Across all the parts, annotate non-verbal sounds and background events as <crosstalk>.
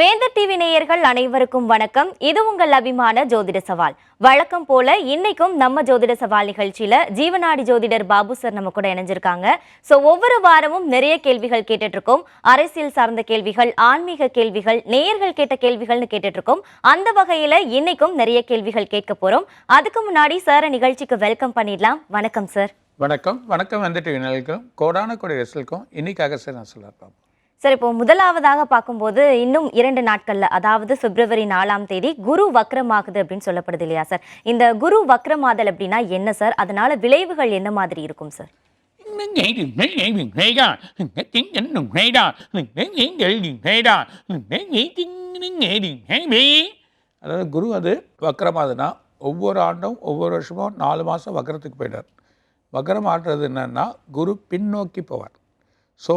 வேந்தர் டிவி நேயர்கள் அனைவருக்கும் வணக்கம். இது உங்கள் அபிமான ஜோதிட சவால். வழக்கம் போல இன்னைக்கும் நம்ம ஜோதிட சவால் நிகழ்ச்சியில ஜீவநாடி ஜோதிடர் பாபு சார் நம்ம கூட இணைஞ்சிருக்காங்க. ஸோ ஒவ்வொரு வாரமும் நிறைய கேள்விகள் கேட்டுட்டு இருக்கோம் அரசியல் சார்ந்த கேள்விகள் ஆன்மீக கேள்விகள் நேயர்கள் கேட்ட கேள்விகள்னு கேட்டுட்டு இருக்கோம் அந்த வகையில இன்னைக்கும் நிறைய கேள்விகள் கேட்க போறோம். அதுக்கு முன்னாடி சாரை நிகழ்ச்சிக்கு வெல்கம் பண்ணிடலாம். வணக்கம் சார் வணக்கம். வணக்கம். வந்துட்டு வினலுக்கும் கோடான கொடி ரசலுக்கும் இன்னைக்காக சார் நான் சொல்ல சார் இப்போ முதலாவதாக பார்க்கும்போது இன்னும் இரண்டு நாட்களில் அதாவது பிப்ரவரி நாலாம் தேதி குரு வக்ரமாகுது அப்படின்னு சொல்லப்படுது இல்லையா சார்? இந்த குரு வக்ரமாதல் அப்படின்னா என்ன சார்? அதனால விளைவுகள் என்ன மாதிரி இருக்கும் சார்? அதாவது குரு அது வக்கரமாதுன்னா ஒவ்வொரு ஆண்டும் ஒவ்வொரு வருஷமும் நாலு மாதம் வக்கரத்துக்கு போயிட்டார் வக்கரம் ஆடுறது என்னன்னா குரு பின்னோக்கி போவார். ஸோ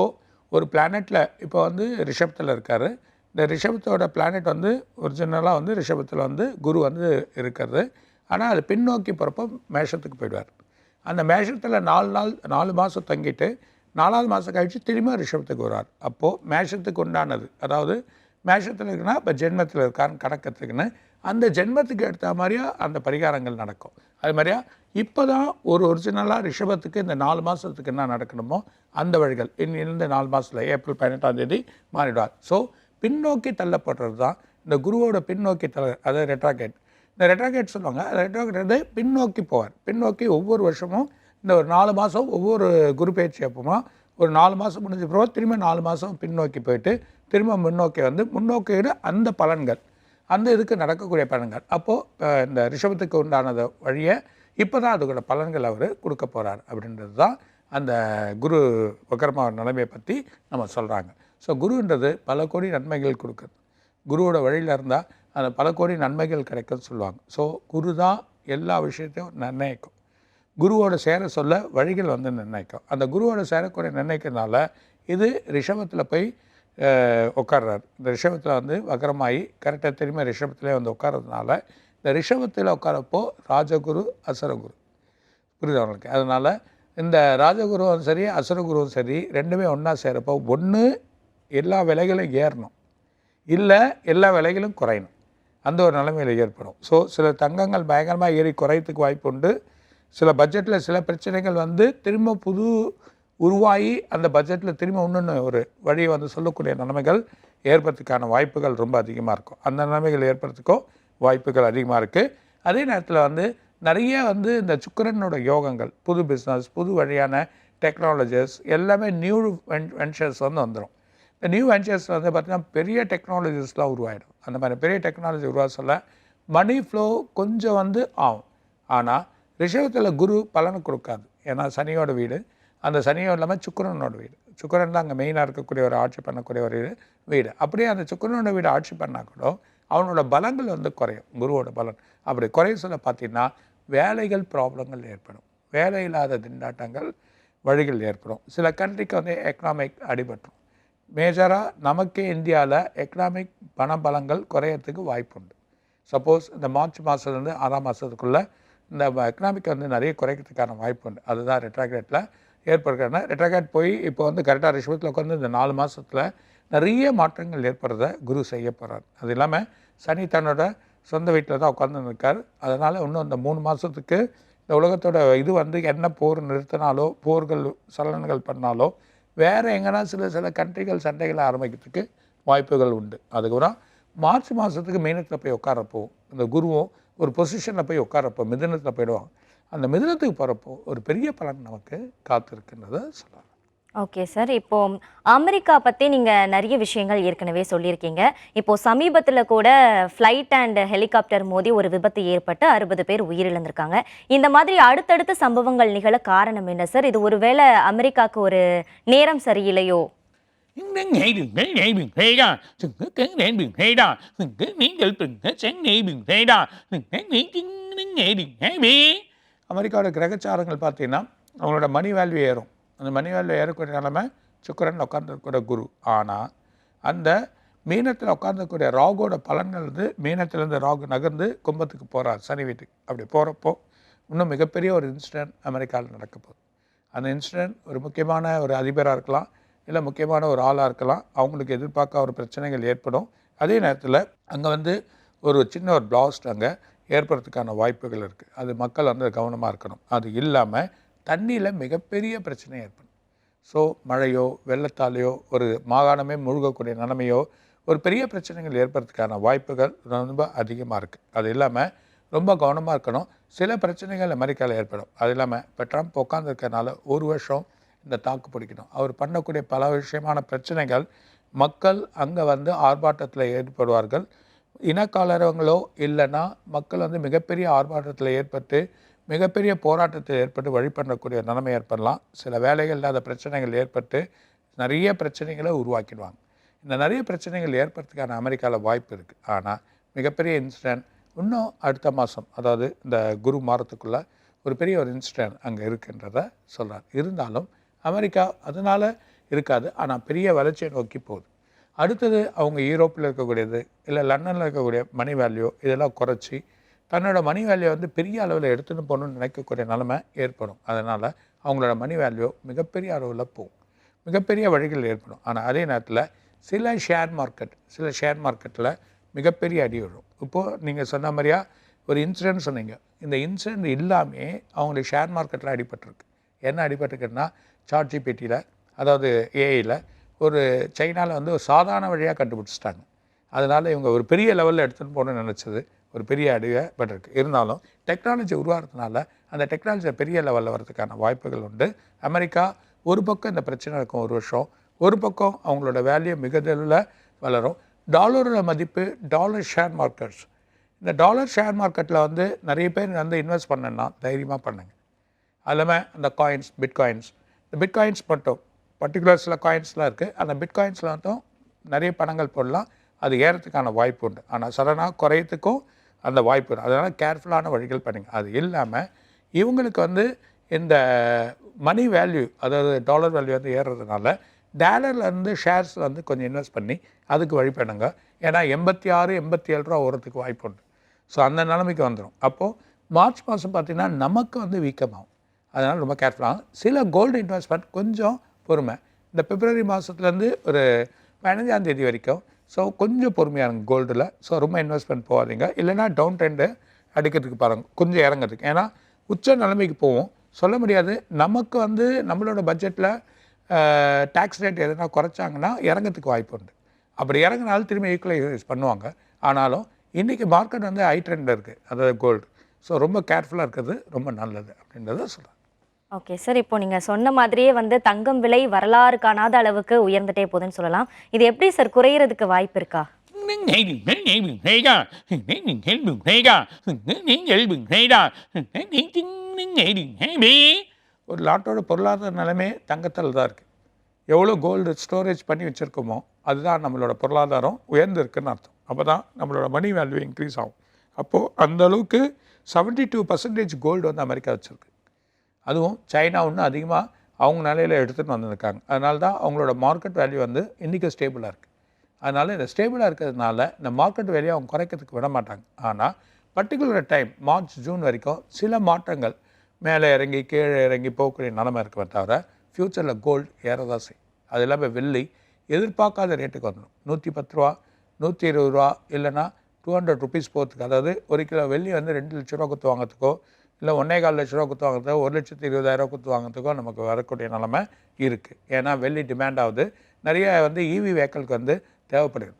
ஒரு பிளானெட்டில் இப்போ வந்து ரிஷபத்தில் இருக்கார். இந்த ரிஷபத்தோட பிளானெட் வந்து ஒரிஜினலாக வந்து ரிஷபத்தில் வந்து குரு வந்து இருக்கிறது. ஆனால் அது பின்னோக்கி போகிறப்போ மேஷத்துக்கு போயிடுவார். அந்த மேஷத்தில் நாலு நாள் நாலு மாதம் தங்கிட்டு நாலாவது மாதம் கழித்து திரும்ப ரிஷபத்துக்கு வருவார். அப்போது மேஷத்துக்கு உண்டானது. அதாவது மேஷத்தில் இருக்குன்னா இப்போ ஜென்மத்தில் இருக்கான்னு கணக்கத்துக்குன்னு அந்த ஜென்மத்துக்கு எடுத்த மாதிரியா அந்த பரிகாரங்கள் நடக்கும். அது மாதிரியா இப்போ தான் ஒரு ஒரிஜினலாக ரிஷபத்துக்கு இந்த நாலு மாதத்துக்கு என்ன நடக்கணுமோ அந்த வழிகள். இன்னிலிருந்து நாலு மாதத்தில் ஏப்ரல் பதினெட்டாம் தேதி மாறிடுவார். ஸோ பின்னோக்கி தள்ளப்படுறது தான் இந்த குருவோட பின்னோக்கி தள்ள அதாவது ரெட்ராகேட் இந்த ரெட்ராகேட் சொல்லுவாங்க ரெட்ராகேட் வந்து பின்னோக்கி போவார். பின்னோக்கி ஒவ்வொரு வருஷமும் இந்த ஒரு நாலு மாதம் ஒவ்வொரு குரு பயிற்சி அப்போமா ஒரு நாலு மாதம் முடிஞ்ச பிறகு திரும்ப நாலு மாதம் பின்னோக்கி போயிட்டு திரும்ப முன்னோக்கி வந்து முன்னோக்கியோட அந்த பலன்கள். அந்த இதுக்கு நடக்கக்கூடிய பலன்கள். அப்போது இந்த ரிஷபத்துக்கு உண்டானத வழியை இப்போ தான் அதுக்கூட பலன்கள் அவர் கொடுக்க போகிறார் அப்படின்றது தான் அந்த குரு வக்கரமா நிலைமையை பற்றி நம்ம சொல்கிறாங்க ஸோ குருன்றது பல கோடி நன்மைகள் கொடுக்குறது குருவோட வழியில் இருந்தால் அந்த பல கோடி நன்மைகள் கிடைக்கும்னு சொல்லுவாங்க. ஸோ குரு தான் எல்லா விஷயத்தையும் நிர்ணயிக்கும். குருவோட சேர சொல்ல வழிகள் வந்து நிர்ணயிக்கும். அந்த குருவோட சேரக்கூடிய நிர்ணயிக்கிறதுனால இது ரிஷபத்தில் போய் உட்கார்றாரு இந்த ரிஷபத்தில் வந்து வக்கரமாகி கரெக்டாக திரும்ப ரிஷபத்திலே வந்து உட்காரதுனால இந்த ரிஷபத்தில் உட்காரப்போ ராஜகுரு அசரகுரு. புரியுது அவங்களுக்கு அதனால் இந்த ராஜகுருவும் சரி அசுரகுருவும் சரி ரெண்டுமே ஒன்றா சேரப்போ ஒன்று எல்லா விலைகளும் ஏறணும். இல்லை எல்லா விலைகளும் குறையணும். அந்த ஒரு நிலைமையில் ஏற்படும். ஸோ சில தங்கங்கள் பயங்கரமாக ஏறி குறையத்துக்கு வாய்ப்பு உண்டு சில பட்ஜெட்டில் சில பிரச்சனைகள் வந்து திரும்ப புது உருவாகி அந்த பட்ஜெட்டில் திரும்ப இன்னொன்று ஒரு வழியை வந்து சொல்லக்கூடிய நிலைமைகள் ஏற்படுறதுக்கான வாய்ப்புகள் ரொம்ப அதிகமாக இருக்கும். அந்த நிலைமைகள் ஏற்படுறதுக்கும் வாய்ப்புகள் அதிகமாக இருக்குது அதே நேரத்தில் வந்து நிறைய வந்து இந்த சுக்கரனோட யோகங்கள் புது பிஸ்னஸ் புது வழியான டெக்னாலஜிஸ் எல்லாமே நியூ வென்ச்சர்ஸ் வந்து வந்துடும் இந்த நியூ வென்ச்சர்ஸ் வந்து பார்த்திங்கன்னா பெரிய டெக்னாலஜிஸ்லாம் உருவாயிடும். அந்த மாதிரி பெரிய டெக்னாலஜி உருவாக சொல்ல மணி ஃப்ளோ கொஞ்சம் வந்து ஆகும். ஆனால் ரிஷபத்தில் குரு பலனை கொடுக்காது. ஏன்னா சனியோட வீடு அந்த சனியும் இல்லாமல் சுக்கரனோட வீடு. சுக்கரன் தான் அங்கே மெயினாக இருக்கக்கூடிய ஒரு ஆட்சி பண்ணக்கூடிய ஒரு வீடு. அப்படியே அந்த சுக்கரனோட வீடு ஆட்சி பண்ணால் கூட அவனோட பலங்கள் வந்து குறையும். குருவோட பலன். அப்படி குறைய சொல்ல பார்த்தீங்கன்னா வேலைகள் ப்ராப்ளங்கள் ஏற்படும். வேலை இல்லாத திண்டாட்டங்கள் வழிகள் ஏற்படும். சில கண்ட்ரிக்கு வந்து எக்கனாமிக் அடிபட்டுரும். மேஜராக நமக்கே இந்தியாவில் எக்கனாமிக் பண பலங்கள் குறையறதுக்கு வாய்ப்பு உண்டு. சப்போஸ் இந்த மார்ச் மாதத்துலேருந்து ஆறாம் மாதத்துக்குள்ளே இந்த எக்கனாமிக் வந்து நிறைய குறைக்கிறதுக்கான வாய்ப்பு உண்டு. அதுதான் ரெட்ராக்ரேட்டில் ஏற்படுறதுனா ரெட்டகேட் போய் இப்போ வந்து கரெக்டாக ரிஷபத்தில் உட்காந்து இந்த நாலு மாதத்தில் நிறைய மாற்றங்கள் ஏற்படுறத குரு செய்ய போகிறார் அது இல்லாமல் சனி தன்னோட சொந்த வீட்டில் தான் உட்காந்து இருக்கார். அதனால் இன்னும் இந்த மூணு மாதத்துக்கு இந்த உலகத்தோட இது வந்து என்ன போர் நிறுத்தினாலோ போர்கள் சலனங்கள் பண்ணாலோ வேறு எங்கன்னா சில சில கண்ட்ரிகள் சண்டைகளை ஆரம்பிக்கிறதுக்கு வாய்ப்புகள் உண்டு. அதுக்கப்புறம் மார்ச் மாதத்துக்கு மீனத்தில் போய் உட்காரப்போ இந்த குருவும் ஒரு பொசிஷனில் போய் உட்காரப்போ மிதனத்தில் போயிடுவாங்க. அந்த மிதுனத்துக்கு போகிறப்போ ஒரு பெரிய பலன் நமக்கு காத்திருக்குன்றதை சொல்லலாம். Okay sir. இப்போ அமெரிக்கா பற்றி நீங்கள் நிறைய விஷயங்கள் ஏற்கனவே சொல்லியிருக்கீங்க. இப்போ சமீபத்தில் கூட ஃப்ளைட் அண்ட் ஹெலிகாப்டர் மோதி ஒரு விபத்து ஏற்பட்டு அறுபது பேர் உயிரிழந்திருக்காங்க. இந்த மாதிரி அடுத்தடுத்த சம்பவங்கள் நிகழ காரணம் என்ன சார்? இது ஒருவேளை அமெரிக்காவுக்கு ஒரு நேரம் சரியில்லையோ? அமெரிக்காவோட கிரகச்சாரங்கள் பார்த்தீங்கன்னா அவங்களோட மணி வேல்யூ ஏறும். அந்த மணி வேல்யூ ஏறக்கூடிய நிலமை சுக்கரன் உட்காந்துருக்கூடிய குரு. ஆனால் அந்த மீனத்தில் உட்காந்துக்கூடிய ராகோட பலன்கள் வந்து மீனத்திலேருந்து ராகு நகர்ந்து கும்பத்துக்கு போகிறார் சனி வீட்டுக்கு. அப்படி போகிறப்போ இன்னும் மிகப்பெரிய ஒரு இன்சிடென்ட் அமெரிக்காவில் நடக்க போகுது. அந்த இன்சிடென்ட் ஒரு முக்கியமான ஒரு அதிபராக இருக்கலாம் இல்லை முக்கியமான ஒரு ஆளாக இருக்கலாம் அவங்களுக்கு எதிர்பார்க்க ஒரு பிரச்சனைகள் ஏற்படும். அதே நேரத்தில் அங்கே வந்து ஒரு சின்ன ஒரு பிளாஸ்ட் அங்கே. ஏற்படுறதுக்கான வாய்ப்புகள் இருக்குது அது மக்கள் வந்து கவனமாக இருக்கணும். அது இல்லாமல் தண்ணியில் மிகப்பெரிய பிரச்சனை ஏற்படும். ஸோ மழையோ வெள்ளத்தாலேயோ ஒரு மாகாணமே முழுகக்கூடிய நிலைமையோ ஒரு பெரிய பிரச்சனைகள் ஏற்படுறதுக்கான வாய்ப்புகள் ரொம்ப அதிகமாக இருக்குது அது இல்லாமல் ரொம்ப கவனமாக இருக்கணும். சில பிரச்சனைகள் அமெரிக்காவில் ஏற்படும். அது இல்லாமல் இப்போ ட்ரம்ப் உட்காந்துருக்கனால ஒரு வருஷம் இந்த தாக்கு பிடிக்கணும். அவர் பண்ணக்கூடிய பல விஷயமான பிரச்சனைகள் மக்கள் அங்கே வந்து ஆர்ப்பாட்டத்தில் ஏற்படுவார்கள் இனக்காலரவங்களோ இல்லைன்னா மக்கள் வந்து மிகப்பெரிய ஆர்ப்பாட்டத்தில் ஏற்பட்டு மிகப்பெரிய போராட்டத்தில் ஏற்பட்டு வழி பண்ணக்கூடிய நிலைமை ஏற்படலாம். சில வேலைகள் இல்லாத பிரச்சனைகள் ஏற்பட்டு நிறைய பிரச்சனைகளை உருவாக்கிடுவாங்க. இந்த நிறைய பிரச்சனைகள் ஏற்படுறதுக்கான அமெரிக்காவில் வாய்ப்பு இருக்குது ஆனால் மிகப்பெரிய இன்சிடென்ட் இன்னும் அடுத்த மாதம் அதாவது இந்த குரு மாதத்துக்குள்ளே ஒரு பெரிய ஒரு இன்சிடென்ட் அங்கே இருக்குன்றத சொல்கிறார் இருந்தாலும் அமெரிக்கா அதனால் இருக்காது. ஆனால் பெரிய வளர்ச்சியை நோக்கி போகுது. அடுத்தது அவங்க யூரோப்பில் இருக்கக்கூடியது இல்லை லண்டனில் இருக்கக்கூடிய மணி வேல்யூ இதெல்லாம் குறைச்சி தன்னோட மணி வேல்யூ வந்து பெரிய அளவில் எடுத்துன்னு போகணும்னு நினைக்கக்கூடிய நிலமை ஏற்படும். அதனால் அவங்களோட மணி வேல்யூ மிகப்பெரிய அளவில் போகும். மிகப்பெரிய வழிகள் ஏற்படும். ஆனால் அதே நேரத்தில் சில ஷேர் மார்க்கெட் சில ஷேர் மார்க்கெட்டில் மிகப்பெரிய அடி வரும். இப்போது நீங்கள் சொன்ன மாதிரியா ஒரு இன்சிடென்ட் சொன்னீங்க. இந்த இன்சிடென்ட் இல்லாமே அவங்களுக்கு ஷேர் மார்க்கெட்டில் அடிபட்டிருக்கு. என்ன அடிபட்டிருக்குன்னா சாட் ஜிபிடியில் அதாவது ஏஐயில் ஒரு சைனாவில் வந்து ஒரு சாதாரண வழியாக கண்டுபிடிச்சிட்டாங்க. அதனால் இவங்க ஒரு பெரிய லெவலில் எடுத்துகிட்டு போகணும்னு நினச்சது. ஒரு பெரிய அடியை பட்டிருக்கு இருந்தாலும் டெக்னாலஜி உருவாகிறதுனால அந்த டெக்னாலஜி பெரிய லெவலில் வரதுக்கான வாய்ப்புகள் உண்டு. அமெரிக்கா ஒரு பக்கம் இந்த பிரச்சனை இருக்கும் ஒரு வருஷம். ஒரு பக்கம் அவங்களோட வேல்யூ மிகுதலில் வளரும். டாலரோட மதிப்பு டாலர் ஷேர் மார்க்கெட்ஸ் இந்த டாலர் ஷேர் மார்க்கெட்டில் வந்து நிறைய பேர் வந்து இன்வெஸ்ட் பண்ணணும்னா தைரியமாக பண்ணுங்க. அது அந்த காயின்ஸ் பிட்காயின்ஸ் இந்த பிட்காயின்ஸ் மட்டும் பர்டிகுலர் சில காயின்ஸ்லாம் இருக்குது அந்த பிட் காயின்ஸில் மட்டும் நிறைய பணங்கள் போடலாம். அது ஏறத்துக்கான வாய்ப்பு உண்டு. ஆனால் சடனாக குறையத்துக்கும் அந்த வாய்ப்பு உண்டு. அதனால் கேர்ஃபுல்லான வழிகள் பண்ணுங்கள் அது இல்லாமல் இவங்களுக்கு வந்து இந்த மணி வேல்யூ அதாவது டாலர் வேல்யூ வந்து ஏறுறதுனால டேலர்லேருந்து ஷேர்ஸில் ஷேர்ஸ் வந்து கொஞ்சம் இன்வெஸ்ட் பண்ணி அதுக்கு வழி பண்ணுங்க. ஏன்னா எண்பத்தி ஆறு எண்பத்தி ஏழு ரூபா ஓரத்துக்கு வாய்ப்பு உண்டு. ஸோ அந்த நிலைமைக்கு வந்துடும் அப்போது மார்ச் மாதம் பார்த்திங்கன்னா நமக்கு வந்து வீக்கமாகும். அதனால் ரொம்ப கேர்ஃபுல்லாகும் சில கோல்டு இன்வெஸ்ட்மெண்ட் கொஞ்சம் பொறுமை. இந்த பிப்ரவரி மாதத்துலேருந்து ஒரு பதினஞ்சாம் தேதி வரைக்கும் ஸோ கொஞ்சம் பொறுமையாக இருங்க கோல்டில். ஸோ ரொம்ப இன்வெஸ்ட்மெண்ட் போகாதீங்க. இல்லைன்னா டவுன் ட்ரெண்டு அடிக்கிறதுக்கு பாருங்க. கொஞ்சம் இறங்குறதுக்கு. ஏன்னா உச்ச நிலைமைக்கு போவோம். சொல்ல முடியாது. நமக்கு வந்து நம்மளோட பட்ஜெட்டில் டேக்ஸ் ரேட் எதுனா குறைச்சாங்கன்னா இறங்கறதுக்கு வாய்ப்பு உண்டு. அப்படி இறங்கினாலும் திரும்பி ஈக்குவலைஸ் பண்ணுவாங்க. ஆனாலும் இன்றைக்கி மார்க்கெட் வந்து ஹை ட்ரெண்டில் இருக்குது அதாவது கோல்டு ஸோ ரொம்ப கேர்ஃபுல்லாக இருக்கிறது ரொம்ப நல்லது அப்படின்றத சொல்கிறேன் ஓகே சார் இப்போ நீங்கள் சொன்ன மாதிரியே வந்து தங்கம் விலை வரலாறு காணாத அளவுக்கு உயர்ந்துட்டே போகுதுன்னு சொல்லலாம். இது எப்படி சார் குறையிறதுக்கு வாய்ப்பு இருக்கா? ஒரு நாட்டோட பொருளாதார நிலைமை தங்கத்தில் தான் இருக்குது எவ்வளோ கோல்டு ஸ்டோரேஜ் பண்ணி வச்சுருக்கோமோ அதுதான் நம்மளோட பொருளாதாரம் உயர்ந்திருக்குன்னு அர்த்தம். அப்போ தான் நம்மளோட மணி வேல்யூ இன்க்ரீஸ் ஆகும். அப்போது அந்தளவுக்கு செவன்ட்டி டூ பர்சன்டேஜ் கோல்டு வந்து அமெரிக்கா வச்சுருக்கு. அதுவும் சைனா இன்னும் அதிகமாக அவங்க நிலையில் எடுத்துகிட்டு வந்திருக்காங்க. அதனால தான் அவங்களோட மார்க்கெட் வேல்யூ வந்து இன்றைக்கும் ஸ்டேபிளாக இருக்குது அதனால் இந்த ஸ்டேபிளாக இருக்கிறதுனால இந்த மார்க்கெட் வேல்யூ அவங்க குறைக்கிறதுக்கு விட மாட்டாங்க. ஆனால் பர்டிகுலர் டைம் மார்ச் ஜூன் வரைக்கும் சில மாற்றங்கள் மேலே இறங்கி கீழே இறங்கி போகக்கூடிய நிலமை இருக்குமே தவிர ஃப்யூச்சரில் கோல்டு ஏறதான் செய்யும். அது இல்லாமல் வெள்ளி எதிர்பார்க்காத ரேட்டுக்கு வந்துடும் நூற்றி பத்து ரூபா நூற்றி இருபது ரூபா இல்லைன்னா டூ ஹண்ட்ரட் ருபீஸ் போகிறதுக்கு அதாவது ஒரு கிலோ வெள்ளி வந்து ரெண்டு லட்ச ரூபா கொடுத்து வாங்கிறதுக்கோ இல்லை ஒன்றே கால் லட்ச ரூபா குத்து வாங்குறதுக்கோ ஒரு லட்சத்து இருபதாயிரம் குத்து வாங்குறதுக்கோ நமக்கு வரக்கூடிய நிலமை இருக்குது ஏன்னா வெள்ளி டிமாண்ட் ஆகுது. நிறைய வந்து இவி வெஹிக்கிளுக்கு வந்து தேவைப்படுது.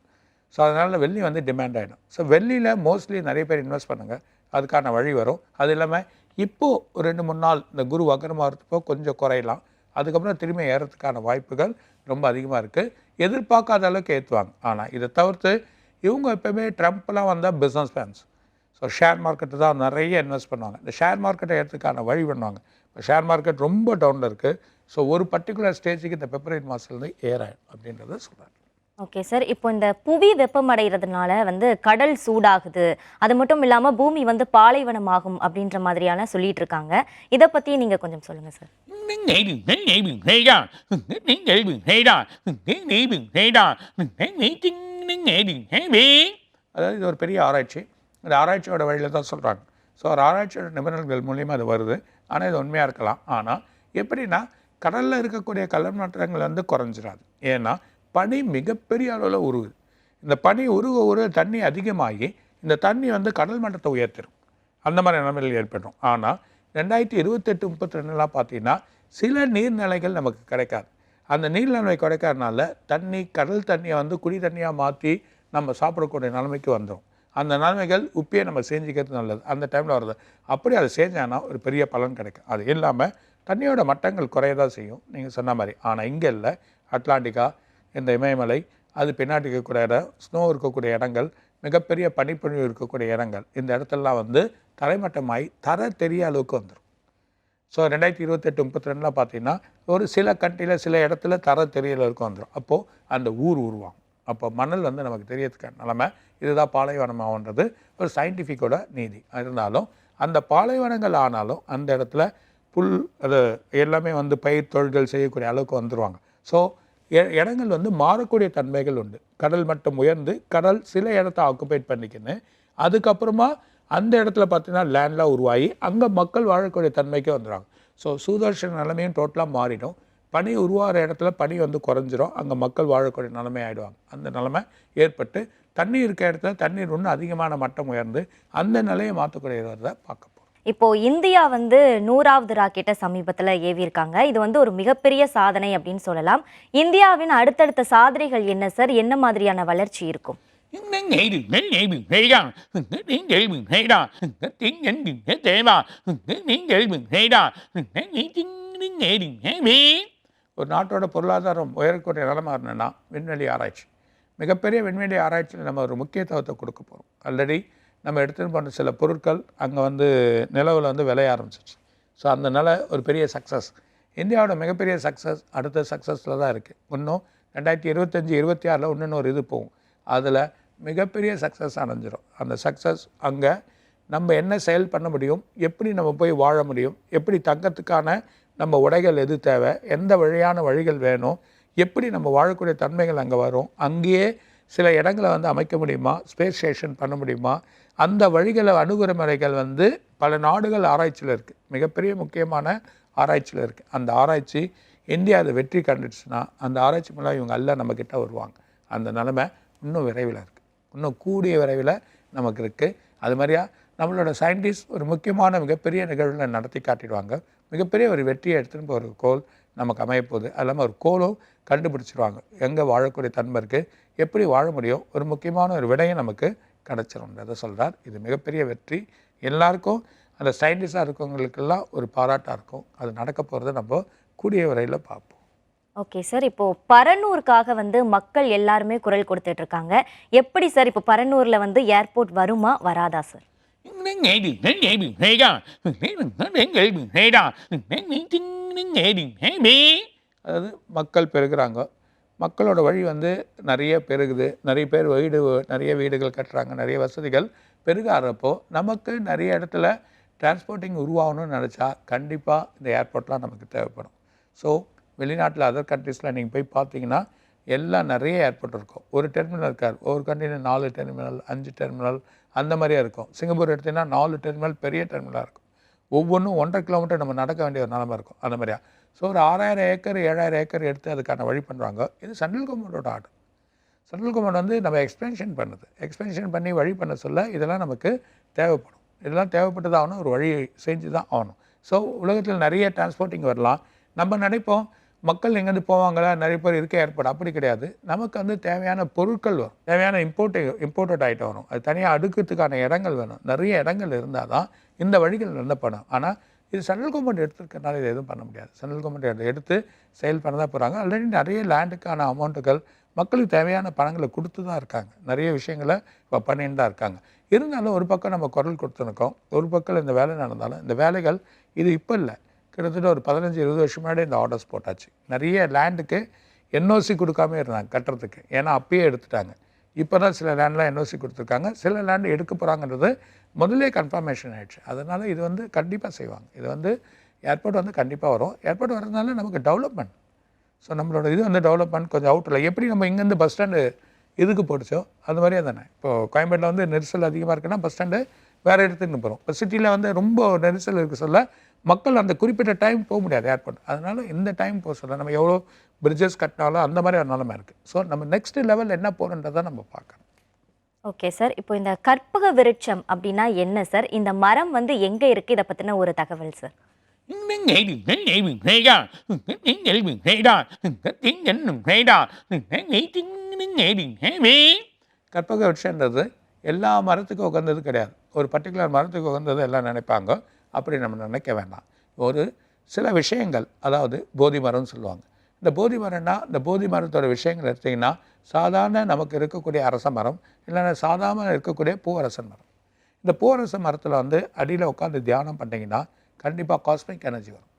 ஸோ அதனால் வெள்ளி வந்து டிமாண்ட் ஆகிடும் ஸோ வெள்ளியில் மோஸ்ட்லி நிறைய பேர் இன்வெஸ்ட் பண்ணுங்கள் அதுக்கான வழி வரும். அது இல்லாமல் இப்போது ஒரு ரெண்டு மூணு நாள் இந்த குரு வக்கரமாகிறதுப்போ கொஞ்சம் குறையலாம். அதுக்கப்புறம் திரும்பி ஏறத்துக்கான வாய்ப்புகள் ரொம்ப அதிகமாக இருக்குது எதிர்பார்க்காத அளவுக்கு ஏற்றுவாங்க ஆனால் இதை தவிர்த்து இவங்க எப்போயுமே ட்ரம்ப்லாம் வந்தால் business mans so share market தான் நிறைய இன்வெஸ்ட் பண்ணுவாங்க. இந்த ஷேர் மார்க்கெட்டை ஏற்றுக்கான வழி பண்ணுவாங்க. இப்போ ஷேர் மார்க்கெட் ரொம்ப டவுனில் இருக்குது ஸோ ஒரு பர்டிகுலர் ஸ்டேஜுக்கு இந்த பிப்ரவரி மாதத்துலேருந்து ஏறாயிடும் அப்படின்றத சொல்கிறாங்க ஓகே சார் இப்போ இந்த புவி வெப்பமடைகிறதுனால வந்து கடல் சூடாகுது. அது மட்டும் இல்லாம பூமி வந்து பாலைவனமாகும் அப்படின்ற மாதிரியான சொல்லிட்டு இருக்காங்க. இதை பத்தி நீங்க கொஞ்சம் சொல்லுங்க சார் அதாவது இது ஒரு பெரிய ஆராய்ச்சி. இந்த ஆராய்ச்சியோட வழியில் தான் சொல்கிறாங்க ஸோ ஒரு ஆராய்ச்சியோட நிபுணர்கள் மூலியமாக அது வருது. ஆனால் இது உண்மையாக இருக்கலாம். ஆனால் எப்படின்னா கடலில் இருக்கக்கூடிய கடல் மாற்றங்கள் வந்து குறைஞ்சிடாது ஏன்னா பனி மிகப்பெரிய அளவில் உருகுது. இந்த பனி உருக உருக தண்ணி அதிகமாகி இந்த தண்ணி வந்து கடல் மட்டத்தை உயர்த்திடும் அந்த மாதிரி நிலைமைகள் ஏற்படும். ஆனால் ரெண்டாயிரத்தி இருபத்தெட்டு முப்பத்தி ரெண்டுலாம் பார்த்தீங்கன்னா சில நீர்நிலைகள் நமக்கு கிடைக்காது. அந்த நீர்நிலை கிடைக்காதனால தண்ணி கடல் தண்ணியை வந்து குடி தண்ணியாக மாற்றி நம்ம சாப்பிடக்கூடிய நிலைமைக்கு வந்துடும் அந்த நன்மைகள் உப்பையை நம்ம செஞ்சுக்கிறது நல்லது. அந்த டைமில் வருது அப்படி அதை செஞ்சானா ஒரு பெரிய பலன் கிடைக்கும். அது இல்லாமல் தண்ணியோட மட்டங்கள் குறைய தான் செய்யும். நீங்கள் சொன்ன மாதிரி. ஆனால் இங்கே இல்லை. அட்லாண்டிகா இந்த இமயமலை அது பின்னாடி இருக்கக்கூடிய இடம் ஸ்னோ இருக்கக்கூடிய இடங்கள் மிகப்பெரிய பனிப்பொழிவு இருக்கக்கூடிய இடங்கள் இந்த இடத்துலலாம் வந்து தரைமட்டமாகி தர தெரிய அளவுக்கு வந்துடும் ஸோ ரெண்டாயிரத்தி இருபத்தெட்டு முப்பத்தி ரெண்டில் பார்த்தீங்கன்னா ஒரு சில கண்ட்ரியில் சில இடத்துல தர தெரியல இருக்கும் வந்துடும் அப்போது அந்த ஊர் உருவாகும். அப்போ மணல் வந்து நமக்கு தெரியறதுக்கான நிலமை இதுதான் பாலைவனமாகன்றது ஒரு சயின்டிஃபிக்கோட நீதி. இருந்தாலும் அந்த பாலைவனங்கள் ஆனாலும் அந்த இடத்துல புல் அது எல்லாமே வந்து பயிர் தொழில்கள் செய்யக்கூடிய அளவுக்கு வந்துருவாங்க. ஸோ இடங்கள் வந்து மாறக்கூடிய தன்மைகள் உண்டு. கடல் மட்டும் உயர்ந்து கடல் சில இடத்த ஆக்குபைட் பண்ணிக்கின்னு அதுக்கப்புறமா அந்த இடத்துல பார்த்தீங்கன்னா லேண்ட்லாம் உருவாகி அங்கே மக்கள் வாழக்கூடிய தன்மைக்கே வந்துடுவாங்க ஸோ சூதர்ஷன் நிலைமையும் டோட்டலாக மாறிடும். பனி உருவாகிற இடத்துல பனி வந்து குறைஞ்சிரும் அங்கே மக்கள் வாழக்கூடிய நிலைமை ஆகிடுவாங்க அந்த நிலைமை ஏற்பட்டு தண்ணி இருக்க இடத்துல தண்ணீர் இன்னும் அதிகமான மட்டம் உயர்ந்து அந்த நிலையை மாற்றக்கூடியதை பார்க்க இப்போ இந்தியா வந்து நூறாவது ராக்கெட்டை சமீபத்தில் ஏவியிருக்காங்க. இது வந்து ஒரு மிகப்பெரிய சாதனை அப்படின்னு சொல்லலாம். இந்தியாவின் அடுத்தடுத்த சாதனைகள் என்ன சார்? என்ன மாதிரியான வளர்ச்சி இருக்கும்? ஒரு நாட்டோட பொருளாதாரம் உயரக்கூடிய நிலைமை விண்வெளி ஆராய்ச்சி. மிகப்பெரிய விண்வெளி ஆராய்ச்சியில் நம்ம ஒரு முக்கியத்துவத்தை கொடுக்க போகிறோம் ஆல்ரெடி நம்ம எடுத்துகிட்டு போன சில பொருட்கள் அங்கே வந்து நிலவில் வந்து விளைய ஆரம்பிச்சிச்சு ஸோ அந்த நிலை ஒரு பெரிய சக்ஸஸ் இந்தியாவோட மிகப்பெரிய சக்ஸஸ் அடுத்த சக்ஸஸில் தான் இருக்குது இன்னும் ரெண்டாயிரத்தி இருபத்தஞ்சி இருபத்தி ஆறில் இன்னொன்று ஒரு இது போகும். அதில் மிகப்பெரிய சக்ஸஸ் அடைஞ்சிரும். அந்த சக்ஸஸ் அங்கே நம்ம என்ன செயல் பண்ண முடியும்? எப்படி நம்ம போய் வாழ முடியும்? எப்படி தங்கத்துக்கான நம்ம உடைகள் எது தேவை? எந்த வழியான வழிகள் வேணும்? எப்படி நம்ம வாழக்கூடிய தன்மைகள் அங்கே வரும்? அங்கேயே சில இடங்களை வந்து அமைக்க முடியுமா? ஸ்பேஸ் ஸ்டேஷன் பண்ண முடியுமா? அந்த வழிகளை அணுகுற முறைகள் வந்து பல நாடுகள் ஆராய்ச்சியில் இருக்குது மிகப்பெரிய முக்கியமான ஆராய்ச்சியில் இருக்குது அந்த ஆராய்ச்சி இந்தியா அதை வெற்றி கண்டுச்சுன்னா அந்த ஆராய்ச்சி மூலம் இவங்க எல்லாம் நம்மக்கிட்ட வருவாங்க. அந்த நிலைமை இன்னும் விரைவில் இருக்குது இன்னும் கூடிய விரைவில் நமக்கு இருக்குது அது மாதிரியா நம்மளோட சயின்டிஸ்ட் ஒரு முக்கியமான மிகப்பெரிய நிகழ்வில் நடத்தி காட்டிடுவாங்க. மிகப்பெரிய ஒரு வெற்றியை எடுத்துன்னு போகிற கோல் நமக்கு அமையப்போகுது. அது இல்லாமல் ஒரு கோலும் கண்டுபிடிச்சிருவாங்க. எங்கே வாழக்கூடிய தன்மை இருக்குது எப்படி வாழ முடியும்? ஒரு முக்கியமான ஒரு விடையும் நமக்கு கிடச்சிரும்ன்றதை சொல்கிறார் இது மிகப்பெரிய வெற்றி. எல்லாருக்கும் அந்த சயின்டிஸ்டாக இருக்கவங்களுக்கெல்லாம் ஒரு பாராட்டாக இருக்கும். அது நடக்க போகிறத நம்ம கூடிய விரைவில் பார்ப்போம். ஓகே சார் இப்போ பரனூருக்காக வந்து மக்கள் எல்லாருமே குரல் கொடுத்துட்டு இருக்காங்க. எப்படி சார் இப்போ பரனூர்ல வந்து ஏர்போர்ட் வருமா வராதா சார் <laughs> அதாவது மக்கள் பெருகிறாங்க. மக்களோட வழி வந்து நிறைய பெருகுது. நிறைய பேர் வீடு நிறைய வீடுகள் கட்டுறாங்க. நிறைய வசதிகள் பெருகாறப்போ நமக்கு நிறைய இடத்துல டிரான்ஸ்போர்ட்டிங் உருவாகணும்னு நினச்சா கண்டிப்பாக இந்த ஏர்போர்ட்லாம் நமக்கு தேவைப்படும். ஸோ வெளிநாட்டில் அதர் கண்ட்ரீஸில் நீங்கள் போய் பார்த்தீங்கன்னா எல்லாம் நிறைய ஏர்போர்ட் இருக்கும். ஒரு டெர்மினல் இருக்கார் ஒவ்வொரு கண்ட்ரியில் நாலு டெர்மினல் அஞ்சு டெர்மினல் அந்த மாதிரியே இருக்கும். சிங்கப்பூர் எடுத்தீங்கன்னா நாலு டெர்மினல் பெரிய டெர்மினலாக இருக்கும். ஒவ்வொன்றும் ஒன்றரை கிலோமீட்டர் நம்ம நடக்க வேண்டிய ஒரு நிலமை இருக்கும். அந்த மாதிரியா. ஸோ ஒரு ஆறாயிரம் ஏக்கர் ஏழாயிரம் ஏக்கர் எடுத்து அதுக்கான வழி பண்ணுறாங்க. இது சென்ட்ரல் கவர்மெண்ட்டோட ஆர்டர் சென்ட்ரல் கவர்மெண்ட் வந்து நம்ம எக்ஸ்பென்ஷன் பண்ணுது. எக்ஸ்பென்ஷன் பண்ணி வழி பண்ண சொல்ல இதெல்லாம் நமக்கு தேவைப்படும். இதெல்லாம் தேவைப்பட்டு தான் ஆகணும். ஒரு வழி செஞ்சு தான் ஆகணும். ஸோ உலகத்தில் நிறைய டிரான்ஸ்போர்ட்டிங் வரலாம். நம்ம நினைப்போம் மக்கள் எங்கேருந்து போவாங்களா? நிறைய பேர் இருக்க ஏற்பாடு. அப்படி கிடையாது. நமக்கு வந்து தேவையான பொருட்கள் வரும். தேவையான இம்போர்ட் இம்போர்ட்டட் ஐட்டம் வரும். அது தனியாக அடுக்கிறதுக்கான இடங்கள் வேணும். நிறைய இடங்கள் இருந்தால் தான் இந்த வழிகள் நடந்தப்படும் ஆனால் இது சென்ட்ரல் கவர்மெண்ட் எடுத்திருக்கனால இது எதுவும் பண்ண முடியாது. சென்ட்ரல் கவர்மெண்ட் எடுத்து செயல் பண்ண தான் போகிறாங்க ஆல்ரெடி நிறைய லேண்டுக்கான அமௌண்ட்டுகள் மக்களுக்கு தேவையான பணங்களை கொடுத்து தான் இருக்காங்க. நிறைய விஷயங்களை இப்போ பண்ணிட்டு தான் இருக்காங்க. இருந்தாலும் ஒரு பக்கம் நம்ம குரல் கொடுத்துருக்கோம். ஒரு பக்கம் இந்த வேலை நடந்தாலும் இந்த வேலைகள் இது இப்போ இல்லை. கிட்டத்தட்ட ஒரு பதினஞ்சு இருபது வருஷம் முன்னாடி இந்த ஆர்டர்ஸ் போட்டாச்சு. நிறைய லேண்டுக்கு என்ஓசி கொடுக்காம இருந்தாங்க கட்டுறதுக்கு. ஏன்னா அப்பயே எடுத்துட்டாங்க. இப்போ தான் சில லேண்ட்லாம் என்ஓசி கொடுத்துருக்காங்க. சில லேண்டு எடுக்க போகிறாங்கன்றது முதலே கன்ஃபர்மேஷன் ஆகிடுச்சு அதனால் இது வந்து கண்டிப்பாக செய்வாங்க. இது வந்து ஏர்போர்ட் வந்து கண்டிப்பாக வரும். ஏர்போர்ட் வரதுனால நமக்கு டெவலப்மெண்ட் ஸோ நம்மளோட இது வந்து டெவலப்மெண்ட் கொஞ்சம் அவுட்டில் எப்படி நம்ம இங்கேருந்து பஸ் ஸ்டாண்டு இதுக்கு போட்டுச்சோ அது மாதிரியே தானே. இப்போ கோயம்பேட்டில் வந்து நெரிசல் அதிகமாக இருக்குன்னா பஸ் ஸ்டாண்டு வேறு இடத்துக்கு போகிறோம் இப்போ சிட்டியில் வந்து ரொம்ப நெரிசல் இருக்க சொல்ல மக்கள் அந்த குறிப்பிட்ட டைம் போக முடியாது ஏர்போர்ட் அதனால் இந்த டைம் போக சொல்ல நம்ம எவ்வளோ பிரிட்ஜஸ் கட்டினாலும் அந்த மாதிரி ஒரு நிலைமை இருக்குது ஸோ நம்ம நெக்ஸ்ட் லெவல் என்ன போகிறன்றதை நம்ம பார்க்கணும். ஓகே சார் இப்போ இந்த கற்பக விருட்சம் அப்படின்னா என்ன சார் இந்த மரம் வந்து எங்க இருக்கு? இதை பத்தின ஒரு தகவல் சார் கற்பக விருட்சன்றது எல்லா மரத்துக்கும் உகந்தது கிடையாது. ஒரு பர்டிகுலர் மரத்துக்கு உகந்தது எல்லாம் நினைப்பாங்க. அப்படி நம்ம நினைக்க வேண்டாம். ஒரு சில விஷயங்கள் அதாவது போதி மரம்னு சொல்லுவாங்க. இந்த போதி மரம்னா இந்த போதி மரத்தோட விஷயங்கள் எடுத்திங்கன்னா சாதாரண நமக்கு இருக்கக்கூடிய அரச மரம் இல்லைன்னா சாதாரண இருக்கக்கூடிய பூவரசன் மரம். இந்த பூவரச மரத்தில் வந்து அடியில் உட்காந்து தியானம் பண்ணிங்கன்னா கண்டிப்பாக காஸ்மிக் எனர்ஜி வரும்.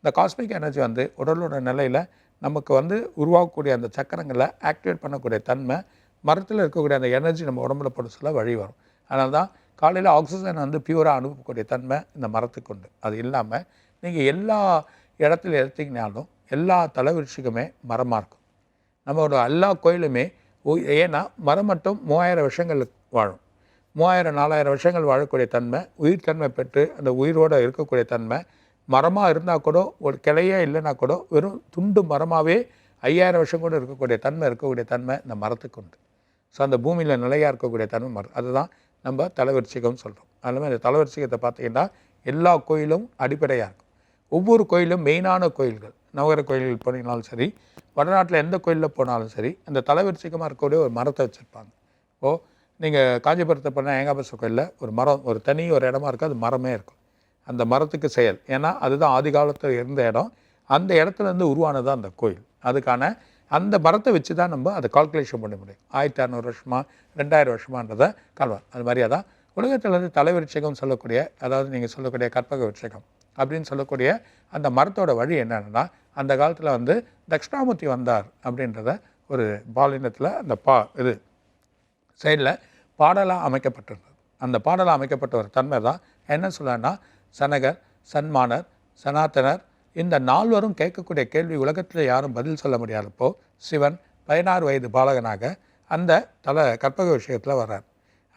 இந்த காஸ்மிக் எனர்ஜி வந்து உடலோட நிலையில் நமக்கு வந்து உருவாகக்கூடிய அந்த சக்கரங்களை ஆக்டிவேட் பண்ணக்கூடிய தன்மை மரத்தில் இருக்கக்கூடிய அந்த எனர்ஜி நம்ம உடம்புல போட சொல்ல வழி வரும். அதனால தான் காலையில் ஆக்சிஜன் வந்து பியூராக அனுப்பக்கூடிய தன்மை இந்த மரத்துக்கு உண்டு. அது இல்லாமல் நீங்கள் எல்லா இடத்துல எடுத்திங்கனாலும் எல்லா தலைவிருச்சிக்குமே மரமாக இருக்கும். நம்மளோட எல்லா கோயிலுமே ஏன்னா மரம் மட்டும் மூவாயிரம் வருஷங்கள் வாழும். மூவாயிரம் நாலாயிரம் வருஷங்கள் வாழக்கூடிய தன்மை உயிர் தன்மை பெற்று அந்த உயிரோடு இருக்கக்கூடிய தன்மை மரமாக இருந்தால் கூட ஒரு கிளையே இல்லைன்னா கூட வெறும் துண்டு மரமாகவே ஐயாயிரம் வருஷம் கூட இருக்கக்கூடிய தன்மை இருக்கக்கூடிய தன்மை இந்த மரத்துக்கு உண்டு. ஸோ அந்த பூமியில் நிலையாக இருக்கக்கூடிய தன்மை மரம். அதுதான் நம்ம தலைவரிச்சிகம் சொல்கிறோம் அதுமாதிரி இந்த தலைவரிச்சிகத்தை பார்த்திங்கன்னா எல்லா கோயிலும் அடிப்படையாக இருக்கும். ஒவ்வொரு கோயிலும் மெயினான கோயில்கள். நவகர கோயில்கள் போனீங்கனாலும் சரி வடநாட்டில் எந்த கோயிலில் போனாலும் சரி அந்த தலைவரிச்சிகமாக இருக்கக்கூடிய ஒரு மரத்தை வச்சுருப்பாங்க. ஓ நீங்கள் காஞ்சிபுரத்தை போனால் ஏகாபச கோயிலில் ஒரு மரம் ஒரு தனி ஒரு இடமா இருக்கும் அது மரமே இருக்கும். அந்த மரத்துக்கு செயல். ஏன்னா அதுதான் ஆதி காலத்தில் இருந்த இடம். அந்த இடத்துலேருந்து உருவானது அந்த கோயில். அதுக்கான அந்த மரத்தை வச்சு தான் நம்ம அதை கால்குலேஷன் பண்ண முடியும். ஆயிரத்தி அறநூறு வருஷமா ரெண்டாயிரம் வருஷமான்றதை கால்வார் அது மாதிரியே தான் உலகத்தில் இருந்து தலைவிருட்சகம் சொல்லக்கூடிய அதாவது நீங்கள் சொல்லக்கூடிய கற்பக விருட்சகம். அப்படின்னு சொல்லக்கூடிய அந்த மரத்தோட வழி என்னென்னா அந்த காலத்தில் வந்து தக்ஷணாமூர்த்தி வந்தார் அப்படின்றத ஒரு பாலினத்தில் அந்த பா இது சைடில் பாடலாக அமைக்கப்பட்டிருந்தது. அந்த பாடலாக அமைக்கப்பட்ட ஒரு தன்மை தான் என்ன சொல்லனா சனகர் சன்மானர் சனாதனர் இந்த நால்வரும் கேட்கக்கூடிய கேள்வி உலகத்தில் யாரும் பதில் சொல்ல முடியாதப்போ சிவன் பதினாறு வயது பாலகனாக அந்த தல கற்பக விஷயத்தில் வர்றார்.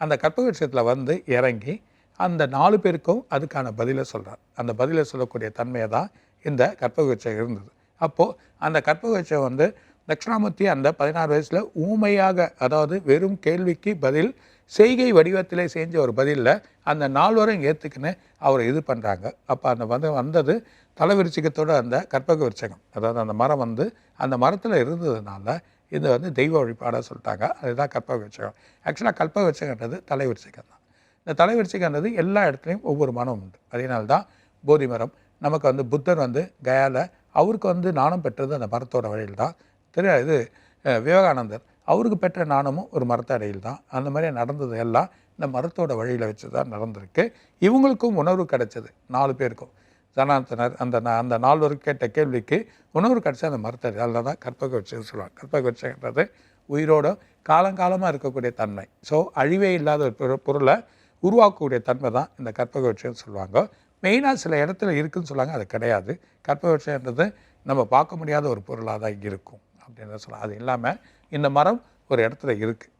அந்த கற்பக விஷயத்தில் வந்து இறங்கி அந்த நாலு பேருக்கும் அதுக்கான பதிலை சொல்கிறார் அந்த பதிலை சொல்லக்கூடிய தன்மையை தான் இந்த கற்பக இருந்தது. அப்போது அந்த கற்பக வந்து தட்சிணாமூர்த்தி அந்த பதினாறு வயசில் ஊமையாக அதாவது வெறும் கேள்விக்கு பதில் செய்கை வடிவத்திலே செஞ்ச ஒரு பதிலில் அந்த நால்வரும் ஏற்றுக்குன்னு அவரை இது பண்ணுறாங்க அப்போ அந்த வந்து வந்தது தலைவிருச்சிகத்தோட அந்த கற்பக விருச்சகம். அதாவது அந்த மரம் வந்து அந்த மரத்தில் இருந்ததுனால இது வந்து தெய்வ வழிபாடாக சொல்லிட்டாங்க. அதுதான் கற்பக விருச்சகம். ஆக்சுவலாக கற்பக விருச்சகன்றது தலைவிருச்சகம் தான் இந்த தலைவரிசைக்கானது எல்லா இடத்துலையும் ஒவ்வொரு மனம் உண்டு. அதனால தான் போதி மரம் நமக்கு வந்து புத்தர் வந்து கயாவில் அவருக்கு வந்து நாணம் பெற்றது அந்த மரத்தோட வழியில் தான் திரு இது விவேகானந்தர் அவருக்கு பெற்ற நாணமும் ஒரு மரத்த அடையில் தான் அந்த மாதிரி நடந்தது எல்லாம் இந்த மரத்தோட வழியில் வச்சு தான் நடந்திருக்கு. இவங்களுக்கும் உணர்வு கிடைச்சது நாலு பேருக்கும். ஜனாந்தனர் அந்த நா- அந்த நால்வருக்கு கேட்ட கேள்விக்கு உணர்வு கிடைச்ச அந்த மரத்தை அதில் தான் கற்பக வச்சுன்னு சொல்லுவாங்க. கற்பக வச்சுன்றது உயிரோட காலங்காலமாக இருக்கக்கூடிய தன்மை. ஸோ அழிவே இல்லாத ஒரு பொரு- பொருளை உருவாக்கக்கூடிய தன்மை தான் இந்த கற்பக விஷயம்னு சொல்லுவாங்க. மெயினாக சில இடத்துல இருக்குதுன்னு சொல்லுவாங்க அது கிடையாது. கற்பக விஷயன்றது நம்ம பார்க்க முடியாத ஒரு பொருளாக தான் இருக்கும் அப்படின்னு சொல்லலாம் அது இல்லாமல் இந்த மரம் ஒரு இடத்துல இருக்குது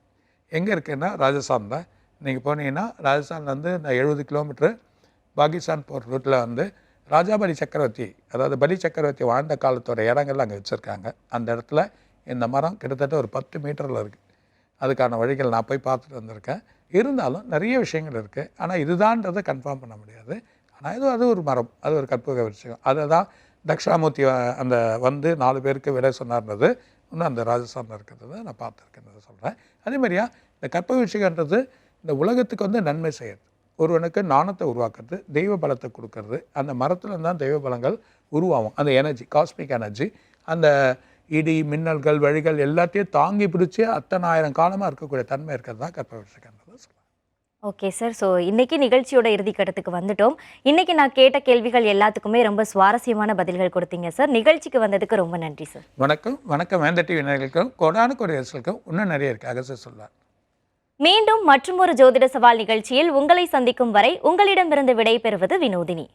எங்கே இருக்குன்னா ராஜஸ்தான் தான். நீங்கள் போனீங்கன்னா ராஜஸ்தான்லேருந்து இந்த எழுபது கிலோமீட்ரு பாகிஸ்தான் போகிற ரூட்டில் வந்து ராஜாபலி சக்கரவர்த்தி அதாவது பலி சக்கரவர்த்தி வாழ்ந்த காலத்தோட இடங்கள்லாம் அங்கே வச்சுருக்காங்க. அந்த இடத்துல இந்த மரம் கிட்டத்தட்ட ஒரு பத்து மீட்டரில் இருக்குது அதுக்கான வழிகள் நான் போய் பார்த்துட்டு வந்திருக்கேன். இருந்தாலும் நிறைய விஷயங்கள் இருக்குது ஆனால் இதுதான்றதை கன்ஃபார்ம் பண்ண முடியாது. ஆனால் இது அது ஒரு மரம் அது ஒரு கற்பக விஷயம் அதை தான் தக்ஷாமூர்த்தி அந்த வந்து நாலு பேருக்கு விட சொன்னார்ன்றது இன்னும் அந்த ராஜஸ்தானில் இருக்கிறது நான் பார்த்துருக்கேன் சொல்கிறேன் அதே மாதிரியா இந்த கற்பக விஷயன்றது இந்த உலகத்துக்கு வந்து நன்மை செய்யறது ஒருவனுக்கு நாணத்தை உருவாக்குறது தெய்வ பலத்தை கொடுக்கறது அந்த மரத்தில் தான் தெய்வ பலங்கள் உருவாகும். அந்த எனர்ஜி காஸ்மிக் எனர்ஜி அந்த இடி மின்னல்கள் வழிகள் எல்லாத்தையும் தாங்கி பிடிச்சி அத்தனாயிரம் காலமாக இருக்கக்கூடிய தன்மை இருக்கிறது தான் கற்பக விஷயன்றது ஓகே சார் ஸோ இன்னைக்கு நிகழ்ச்சியோட இறுதிக்கட்டத்துக்கு வந்துட்டோம். இன்னைக்கு நான் கேட்ட கேள்விகள் எல்லாத்துக்குமே ரொம்ப சுவாரஸ்யமான பதில்கள் கொடுத்தீங்க சார் நிகழ்ச்சிக்கு வந்ததுக்கு ரொம்ப நன்றி சார் வணக்கம். வணக்கம். வேந்த டிவி நேயர்களுக்கும் கொடான கொடியரசுக்கும் இன்னும் நிறைய இருக்குது அகச சொல்லார் மீண்டும் மற்றுமொரு ஜோதிட சவால் நிகழ்ச்சியில் உங்களை சந்திக்கும் வரை உங்களிடமிருந்து விடை பெறுவது வினோதினி.